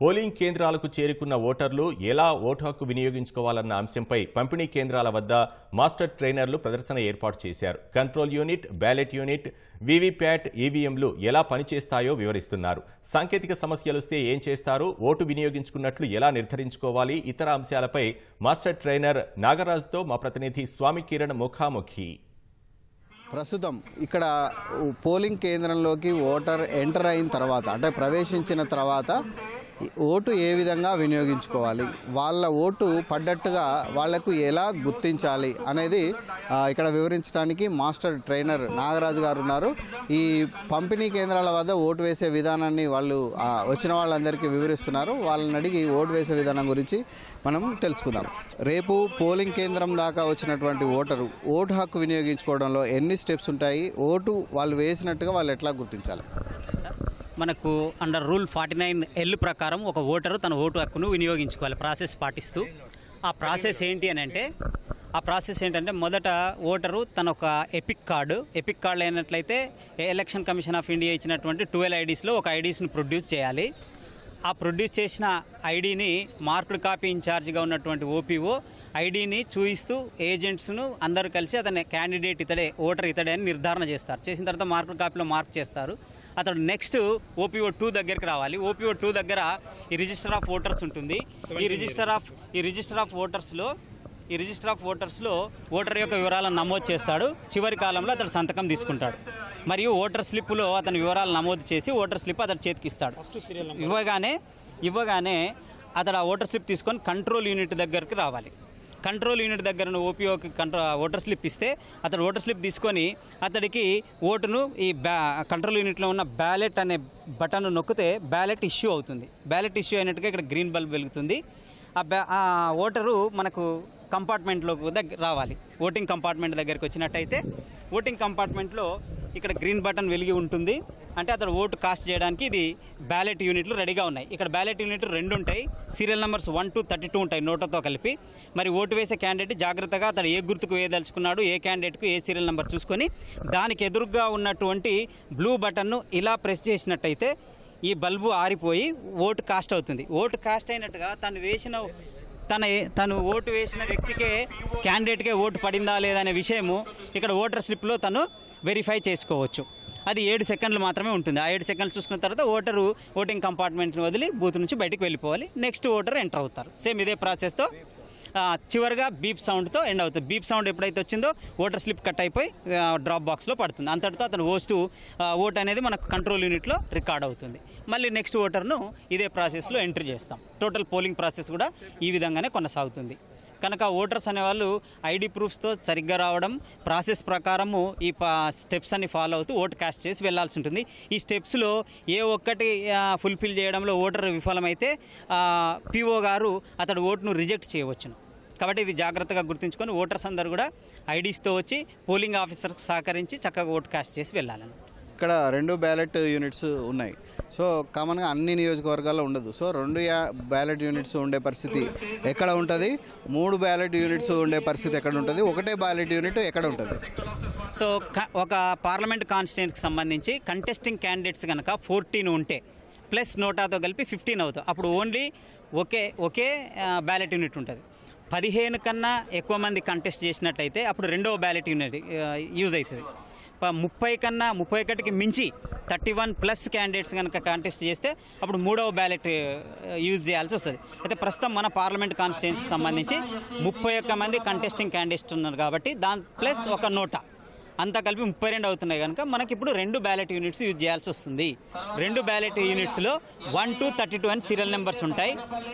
Polling కేంద్రాలకు చేరుకున్న ఓటర్లు ఎలా ఓటు హక్కు వినియోగించుకోవాలన్న అంశంపై పంపిణీ కేంద్రాల వద్ద మాస్టర్ ట్రైనర్లు ప్రదర్శన ఏర్పాటు చేశారు. Control unit ballot unit VVPAT ఈవీఎంలు ఎలా పనిచేస్తాయో వివరిస్తున్నారు. సాంకేతిక సమస్యలొస్తే ఏం చేస్తారు? ఓటు వినియోగించుకున్నట్లు ఎలా నిర్ధారించుకోవాలి? ఇతర అంశాలపై మాస్టర్ ట్రైనర్ నాగరాజుతో మా ప్రతినిధి స్వామి కిరణ్ ముఖాముఖి. ప్రస్తుతం ఇక్కడ పోలింగ్ కేంద్రంలోకి ఓటర్ ఎంటర్ అయిన తర్వాత అంటే ప్రవేశించిన తర్వాత ఓటు ఏ విధంగా వినియోగించుకోవాలి? వాళ్ళ ఓటు పడ్డట్టుగా వాళ్ళకు ఎలా గుర్తించాలి అనేది ఇక్కడ వివరించడానికి మాస్టర్ ట్రైనర్ నాగరాజు గారు ఉన్నారు. ఈ పంపిణీ కేంద్రాల వద్ద ఓటు వేసే విధానాన్ని వాళ్ళు వచ్చిన వాళ్ళందరికీ వివరిస్తున్నారు. వాళ్ళని అడిగి ఓటు వేసే విధానం గురించి మనం తెలుసుకుందాం. రేపు పోలింగ్ కేంద్రం దాకా వచ్చినటువంటి ఓటరు ఓటు హక్కు వినియోగించుకోవడంలో ఎన్ని స్టెప్స్ ఉంటాయి? ఓటు వాళ్ళు వేసినట్టుగా వాళ్ళు ఎట్లా గుర్తించాలి? మనకు under rule forty nine L ప్రకారం ఒక ఓటరు తన ఓటు హక్కును వినియోగించుకోవాలి ప్రాసెస్ పాటిస్తూ. ఆ ప్రాసెస్ ఏంటి అని అంటే ఆ ప్రాసెస్ ఏంటంటే మొదట ఓటరు తన ఒక ఎపిక్ కార్డు ఎపిక్ కార్డు అయినట్లయితే ఎలక్షన్ కమిషన్ ఆఫ్ ఇండియా ఇచ్చినటువంటి ట్వెల్వ్ ఐడీస్లో ఒక ఐడీస్ని ప్రొడ్యూస్ చేయాలి. ఆ ప్రొడ్యూస్ చేసిన ఐడిని మార్క్డ్ కాపీ ఇన్ఛార్జ్గా ఉన్నటువంటి ఓపీఓ ఐడిని చూయిస్తూ ఏజెంట్స్ను అందరూ కలిసి అతని క్యాండిడేట్ ఇతడే ఓటర్ ఇతడే అని నిర్ధారణ చేస్తారు. చేసిన తర్వాత మార్కుడ్ కాపీలో మార్క్ చేస్తారు. అతడు నెక్స్ట్ ఓపీఓ టూ దగ్గరికి రావాలి. ఓపీఓ టూ దగ్గర ఈ రిజిస్టర్ ఆఫ్ ఓటర్స్ ఉంటుంది. ఈ రిజిస్టర్ ఆఫ్ ఈ రిజిస్టర్ ఆఫ్ ఓటర్స్లో ఈ రిజిస్టర్ ఆఫ్ ఓటర్స్లో ఓటర్ యొక్క వివరాలను నమోదు చేస్తాడు. చివరి కాలంలో అతడు సంతకం తీసుకుంటాడు. మరియు ఓటర్ స్లిప్లో అతని వివరాలు నమోదు చేసి ఓటర్ స్లిప్ అతడి చేతికి ఇస్తాడు. ఇవ్వగానే ఇవ్వగానే అతడు ఆ ఓటర్ స్లిప్ తీసుకొని కంట్రోల్ యూనిట్ దగ్గరికి రావాలి. కంట్రోల్ యూనిట్ దగ్గర ఓపీఓకి కంట్రో ఓటర్ స్లిప్ ఇస్తే అతడు ఓటర్ స్లిప్ తీసుకొని అతడికి ఓటును ఈ బ్యా కంట్రోల్ యూనిట్లో ఉన్న బ్యాలెట్ అనే బటన్ నొక్కితే బ్యాలెట్ ఇష్యూ అవుతుంది. బ్యాలెట్ ఇష్యూ అయినట్టుగా ఇక్కడ గ్రీన్ బల్బ్ వెలుగుతుంది. ఆ బ్యా ఆ ఓటరు మనకు కంపార్ట్మెంట్లోకి దగ్గర రావాలి. ఓటింగ్ కంపార్ట్మెంట్ దగ్గరికి వచ్చినట్టయితే ఓటింగ్ కంపార్ట్మెంట్లో ఇక్కడ గ్రీన్ బటన్ వెలిగి ఉంటుంది. అంటే అతడు ఓటు కాస్ట్ చేయడానికి ఇది బ్యాలెట్ యూనిట్లు రెడీగా ఉన్నాయి. ఇక్కడ బ్యాలెట్ యూనిట్లు రెండు ఉంటాయి. Serial numbers one two thirty two ఉంటాయి నోటతో కలిపి. మరి ఓటు వేసే క్యాండిడేట్ జాగ్రత్తగా అతడు ఏ గుర్తుకు వేయదలుచుకున్నాడు ఏ క్యాండిడేట్కు ఏ సీరియల్ నెంబర్ చూసుకొని దానికి ఎదురుగా ఉన్నటువంటి బ్లూ బటన్ను ఇలా ప్రెస్ చేసినట్టయితే ఈ బల్బు ఆరిపోయి ఓటు కాస్ట్ అవుతుంది. ఓటు కాస్ట్ అయినట్టుగా తను వేసిన తన తను ఓటు వేసిన వ్యక్తికే క్యాండిడేట్కే ఓటు పడిందా లేదనే విషయము ఇక్కడ ఓటర్ స్లిప్లో తను వెరిఫై చేసుకోవచ్చు. అది ఏడు సెకండ్లు మాత్రమే ఉంటుంది. ఆ ఏడు సెకండ్లు చూసుకున్న తర్వాత ఓటరు ఓటింగ్ కంపార్ట్మెంట్ని వదిలి బూత్ నుంచి బయటకు వెళ్ళిపోవాలి. నెక్స్ట్ ఓటర్ ఎంటర్ అవుతారు. సేమ్ ఇదే ప్రాసెస్తో చివరిగా బీప్ సౌండ్తో ఎండ్ అవుతుంది. బీప్ సౌండ్ ఎప్పుడైతే వచ్చిందో ఓటర్ స్లిప్ కట్ అయిపోయి డ్రాప్ బాక్స్లో పడుతుంది. అంతటితో అతను ఓస్టు ఓట్ అనేది మనకు కంట్రోల్ యూనిట్లో రికార్డ్ అవుతుంది. మళ్ళీ నెక్స్ట్ ఓటర్ను ఇదే ప్రాసెస్లో ఎంట్రీ చేస్తాం. టోటల్ పోలింగ్ ప్రాసెస్ కూడా ఈ విధంగానే కొనసాగుతుంది. కనుక ఓటర్స్ అనేవాళ్ళు ఐడి ప్రూఫ్స్తో సరిగ్గా రావడం ప్రాసెస్ ప్రకారము ఈ స్టెప్స్ అన్ని ఫాలో అవుతూ ఓటు క్యాష్ చేసి వెళ్ళాల్సి ఉంటుంది. ఈ స్టెప్స్లో ఏ ఒక్కటి ఫుల్ఫిల్ చేయడంలో ఓటర్ విఫలమైతే పిఓ గారు అతడు ఓటును రిజెక్ట్ చేయవచ్చును. కాబట్టి ఇది జాగ్రత్తగా గుర్తుంచుకొని ఓటర్స్ అందరూ కూడా ఐడీస్తో వచ్చి పోలింగ్ ఆఫీసర్కి సహకరించి చక్కగా ఓటు క్యాష్ చేసి వెళ్ళాలని ఇక్కడ రెండు బ్యాలెట్ యూనిట్స్ ఉన్నాయి. సో కామన్గా అన్ని నియోజకవర్గాల్లో ఉండదు. సో రెండు యా- బ్యాలెట్ యూనిట్స్ ఉండే పరిస్థితి ఎక్కడ ఉంటుంది? మూడు బ్యాలెట్ యూనిట్స్ ఉండే పరిస్థితి ఎక్కడ ఉంటుంది? ఒకటే బ్యాలెట్ యూనిట్ ఎక్కడ ఉంటుంది? సో ఒక పార్లమెంట్ కాన్స్టిట్యూన్సీకి సంబంధించి కంటెస్టింగ్ క్యాండిడేట్స్ కనుక ఫోర్టీన్ ఉంటే ప్లస్ నోటాతో కలిపి ఫిఫ్టీన్ అవుతుంది అప్పుడు ఓన్లీ ఒకే ఒకే బ్యాలెట్ యూనిట్ ఉంటుంది. పదిహేను కన్నా ఎక్కువ మంది కంటెస్ట్ చేసినట్లయితే అప్పుడు రెండవ బ్యాలెట్ యూనిట్ యూజ్ అవుతుంది. ముప్పై కన్నా ముప్పై ఒకటికి మించి థర్టీ వన్ ప్లస్ క్యాండిడేట్స్ కనుక కాంటెస్ట్ చేస్తే అప్పుడు మూడవ బ్యాలెట్ యూజ్ uh, చేయాల్సి వస్తుంది. అయితే ప్రస్తుతం మన పార్లమెంట్ కాన్స్టిట్యున్సీకి సంబంధించి ముప్పై ఒక్క మంది కంటెస్టింగ్ క్యాండిడేట్స్ ఉన్నారు కాబట్టి దాని ప్లస్ ఒక నోటా. అంతా కలిపి ముప్పై రెండు అవుతున్నాయి కనుక మనకి ఇప్పుడు రెండు బ్యాలెట్ యూనిట్స్ యూజ్ చేయాల్సి వస్తుంది. రెండు బ్యాలెట్ యూనిట్స్లో వన్ టూ థర్టీ టూ అని సీరియల్ నెంబర్స్ ఉంటాయి.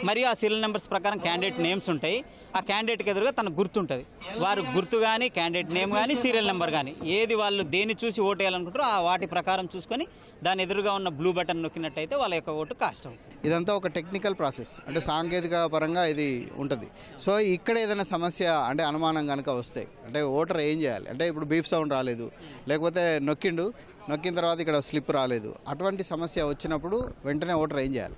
మరియు ఆ సీరియల్ నెంబర్స్ ప్రకారం క్యాండిడేట్ నేమ్స్ ఉంటాయి. ఆ క్యాండిడేట్కి ఎదురుగా తన గుర్తుంటుంది. వారు గుర్తు కానీ క్యాండిడేట్ నేమ్ కానీ సీరియల్ నెంబర్ కానీ ఏది వాళ్ళు దేన్ని చూసి ఓటు వేయాలనుకుంటారో ఆ వాటి ప్రకారం చూసుకొని దాని ఎదురుగా ఉన్న బ్లూ బటన్ నొక్కినట్టయితే వాళ్ళ యొక్క ఓటు కాస్ట్ అవుతుంది. ఇదంతా ఒక టెక్నికల్ ప్రాసెస్ అంటే సాంకేతిక పరంగా ఇది ఉంటుంది. సో ఇక్కడ ఏదైనా సమస్య అంటే అనుమానం కనుక వస్తే అంటే ఓటర్ ఏం చేయాలి? అంటే ఇప్పుడు బీఫ్ సౌండ్ రాలేదు. లేకపోతే నొక్కిండు. నొక్కిన తర్వాత ఇక్కడ స్లిప్ రాలేదు. అటువంటి సమస్య వచ్చినప్పుడు వెంటనే ఓటర్ ఏం చేయాలి?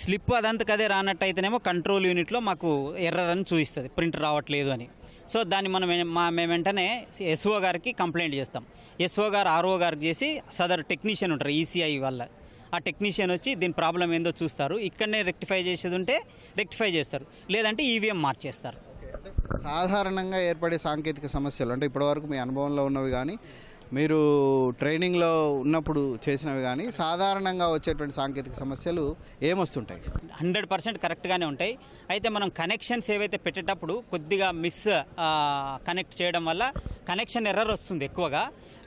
స్లిప్ అదంతకదే రానట్టయితేనేమో కంట్రోల్ యూనిట్లో మాకు ఎర్రర్ అని చూపిస్తుంది. ప్రింట్ రావట్లేదు అని. సో దాన్ని మనం మా మేము వెంటనే ఎస్ఓ గారికి కంప్లైంట్ చేస్తాం. ఎస్ఓ గారు ఆర్ఓ గారికి చేసి సదరు టెక్నీషియన్ ఉంటారు ఈసీఐ వల్ల. ఆ టెక్నీషియన్ వచ్చి దీని ప్రాబ్లం ఏందో చూస్తారు. ఇక్కడనే రెక్టిఫై చేసేది ఉంటే రెక్టిఫై చేస్తారు. లేదంటే ఈవీఎం మార్చేస్తారు. సాధారణంగా ఏర్పడే సాంకేతిక సమస్యలు అంటే ఇప్పటివరకు మీ అనుభవంలో ఉన్నవి కానీ మీరు ట్రైనింగ్లో ఉన్నప్పుడు చేసినవి కానీ సాధారణంగా వచ్చేటువంటి సాంకేతిక సమస్యలు ఏమొస్తుంటాయి? హండ్రెడ్ పర్సెంట్ కరెక్ట్గానే ఉంటాయి. అయితే మనం కనెక్షన్స్ ఏవైతే పెట్టేటప్పుడు కొద్దిగా మిస్ కనెక్ట్ చేయడం వల్ల కనెక్షన్ ఎర్రర్ వస్తుంది ఎక్కువగా.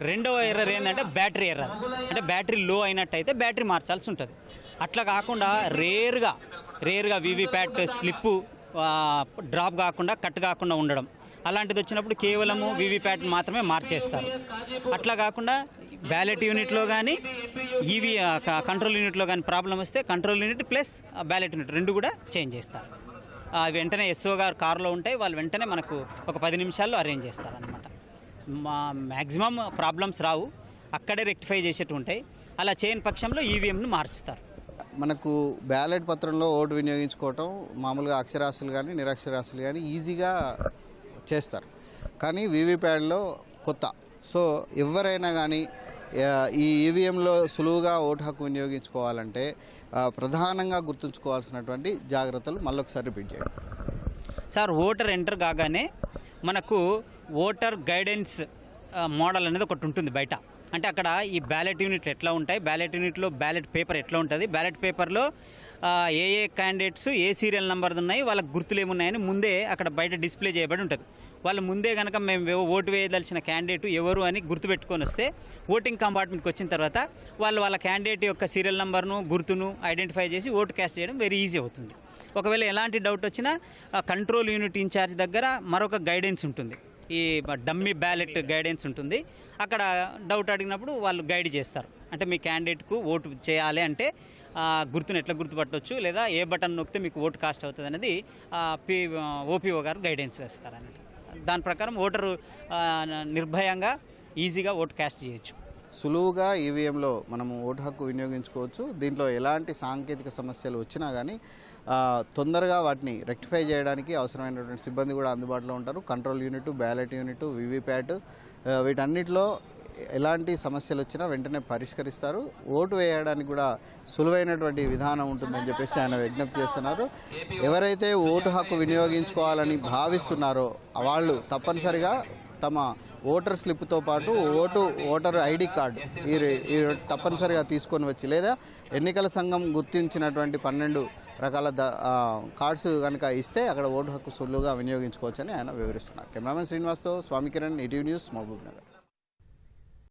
రెండవ ఎర్రర్ ఏంటంటే బ్యాటరీ ఎర్రర్. అంటే బ్యాటరీ లో అయినట్టయితే బ్యాటరీ మార్చాల్సి ఉంటుంది. అట్లా కాకుండా రేర్గా రేర్గా వీవీప్యాట్ స్లిప్పు డ్రాప్ కాకుండా కట్ కాకుండా ఉండడం. అలాంటిది వచ్చినప్పుడు కేవలము వీవీప్యాట్ మాత్రమే మార్చేస్తారు. అట్లా కాకుండా బ్యాలెట్ యూనిట్లో కానీ ఈవీ కంట్రోల్ యూనిట్లో కానీ ప్రాబ్లం వస్తే control unit plus ballot unit రెండు కూడా చేంజ్ చేస్తారు. ఆ, వెంటనే ఎస్ఓ గారు కారులో ఉంటాయి వాళ్ళు వెంటనే మనకు ఒక పది నిమిషాల్లో అరేంజ్ చేస్తారు అనమాట మా మ్యాక్సిమం ప్రాబ్లమ్స్ రావు. అక్కడే రెక్టిఫై చేసేట్టు ఉంటాయి. అలా చేయని పక్షంలో ఈవీఎంను మార్చుతారు. మనకు బ్యాలెట్ పత్రంలో ఓటు వినియోగించుకోవటం మామూలుగా అక్షరాస్యులు కానీ నిరక్షరాస్యులు కానీ ఈజీగా చేస్తారు. కానీ వీవీప్యాడ్లో కొత్త. సో ఎవరైనా కానీ ఈ ఈవీఎంలో సులువుగా ఓటు హక్కు వినియోగించుకోవాలంటే ప్రధానంగా గుర్తుంచుకోవాల్సినటువంటి జాగ్రత్తలు మళ్ళొకసారి రిపీట్ చేయండి. సార్ ఓటర్ ఎంటర్ కాగానే మనకు ఓటర్ గైడెన్స్ మోడల్ అనేది ఒకటి ఉంటుంది బయట. అంటే అక్కడ ఈ బ్యాలెట్ యూనిట్లు ఎట్లా ఉంటాయి? బ్యాలెట్ యూనిట్లో బ్యాలెట్ పేపర్ ఎట్లా ఉంటుంది? బ్యాలెట్ పేపర్లో ఏ ఏ క్యాండిడేట్స్ ఏ సీరియల్ నెంబర్ ఉన్నాయి? వాళ్ళకి గుర్తులు ఏమున్నాయని ముందే అక్కడ బయట డిస్ప్లే చేయబడి ఉంటుంది. వాళ్ళు ముందే కనుక మేము ఓటు వేయదలిచిన క్యాండిడేట్ ఎవరు అని గుర్తుపెట్టుకొని వస్తే ఓటింగ్ కంపార్ట్మెంట్కి వచ్చిన తర్వాత వాళ్ళు వాళ్ళ క్యాండిడేట్ యొక్క సీరియల్ నెంబర్ను గుర్తును ఐడెంటిఫై చేసి ఓటు క్యాస్ట్ చేయడం వెరీ ఈజీ అవుతుంది. ఒకవేళ ఎలాంటి డౌట్ వచ్చినా కంట్రోల్ యూనిట్ ఇన్ఛార్జ్ దగ్గర మరొక గైడెన్స్ ఉంటుంది. ఈ డమ్మీ బ్యాలెట్ గైడెన్స్ ఉంటుంది. అక్కడ డౌట్ అడిగినప్పుడు వాళ్ళు గైడ్ చేస్తారు. అంటే మీ క్యాండిడేట్కు ఓటు చేయాలి అంటే ఆ, గుర్తును ఎట్లా గుర్తుపట్టవచ్చు లేదా ఏ బటన్ నొక్కితే మీకు ఓటు కాస్ట్ అవుతుంది అనేది పి ఓపీఓ గారు గైడెన్స్ చేస్తారు అన్నట్టు దాని ప్రకారం ఓటరు నిర్భయంగా ఈజీగా ఓటు కాస్ట్ చేయొచ్చు. సులువుగా ఈవీఎంలో మనము ఓటు హక్కు వినియోగించుకోవచ్చు. దీంట్లో ఎలాంటి సాంకేతిక సమస్యలు వచ్చినా కానీ తొందరగా వాటిని రెక్టిఫై చేయడానికి అవసరమైనటువంటి సిబ్బంది కూడా అందుబాటులో ఉంటారు. Control unit ballot unit VVPAT వీటన్నిటిలో ఎలాంటి సమస్యలు వచ్చినా వెంటనే పరిష్కరిస్తారు. ఓటు వేయడానికి కూడా సులువైనటువంటి విధానం ఉంటుందని చెప్పేసి ఆయన విజ్ఞప్తి చేస్తున్నారు. ఎవరైతే ఓటు హక్కు వినియోగించుకోవాలని భావిస్తున్నారో వాళ్ళు తప్పనిసరిగా తమ ఓటర్ స్లిప్తో పాటు ఓటు ఓటర్ ఐడి కార్డు ఈ ఈ తప్పనిసరిగా తీసుకొని వచ్చి లేదా ఎన్నికల సంఘం గుర్తించినటువంటి పన్నెండు రకాల కార్డ్స్ కనుక ఇస్తే అక్కడ ఓటు హక్కు సులువుగా వినియోగించుకోవచ్చని ఆయన వివరిస్తున్నారు. కెమెరామెన్ శ్రీనివాస్తో స్వామి కిరణ్ ఈటీవీ న్యూస్ మహబూబ్ నగర్